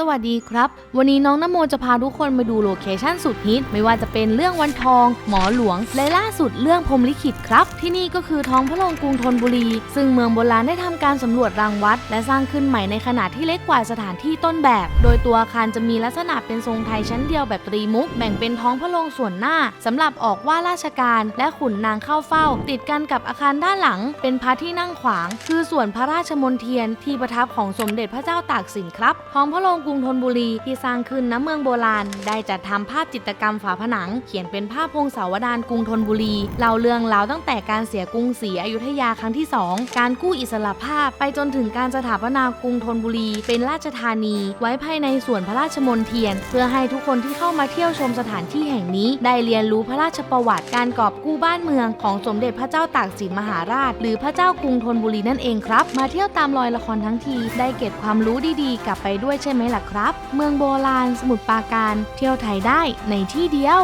สวัสดีครับ วันนี้น้องนโมจะพาทุกคนมาดูโลเคชั่นสุดฮิต ไม่ว่าจะเป็นเรื่องวันทอง หมอหลวง และล่าสุดเรื่องพรมลิขิตครับ ที่นี่ก็คือท้องพระโรงกรุงธนบุรี ซึ่งเมืองโบราณได้ทำการสำรวจรังวัด และสร้างขึ้นใหม่ในขนาดที่เล็กกว่าสถานที่ต้นแบบ โดยตัวอาคารจะมีลักษณะเป็นทรงไทยชั้นเดียวแบบตรีมุก แบ่งเป็นท้องพระโรงส่วนหน้าสำหรับออกว่าราชการและขุนนางเข้าเฝ้า ติดกันกับอาคารด้านหลัง เป็นพระที่นั่งขวาง คือส่วนพระราชมนเทียนที่ประทับของสมเด็จพระเจ้าตากสินครับท้องพระโรงรุงธนบุรีที่สร้างขึ้นณเมืองโบราณ ได้จัดทำภาพจิตรกรรมฝาผนัง เขียนเป็นภาพพงศาวดารกรุงธนบุรีเล่าเรื่องราวตั้งแต่การเสียกรุงศรีอยุธยาครั้งที่ 2 การกู้อิสรภาพ ไปจนถึงการสถาปนากรุงธนบุรี เป็นราชธานี ไว้ภายในส่วนพระราชมนเทียน เพื่อให้ทุกคนที่เข้ามาเที่ยวชมสถานที่แห่งนี้ ได้เรียนรู้พระราชประวัติการกอบกู้บ้านเมืองของสมเด็จพระเจ้าตากสินมหาราช หรือพระเจ้ากรุงธนบุรีนั่นเองครับ มาเที่ยวตามรอยละครทั้งทีได้เก็บความรู้ดีๆ กลับไปด้วยใช่ไหมล่ะครับ เมืองโบราณสมุทรปราการเที่ยวไทยได้ในที่เดียว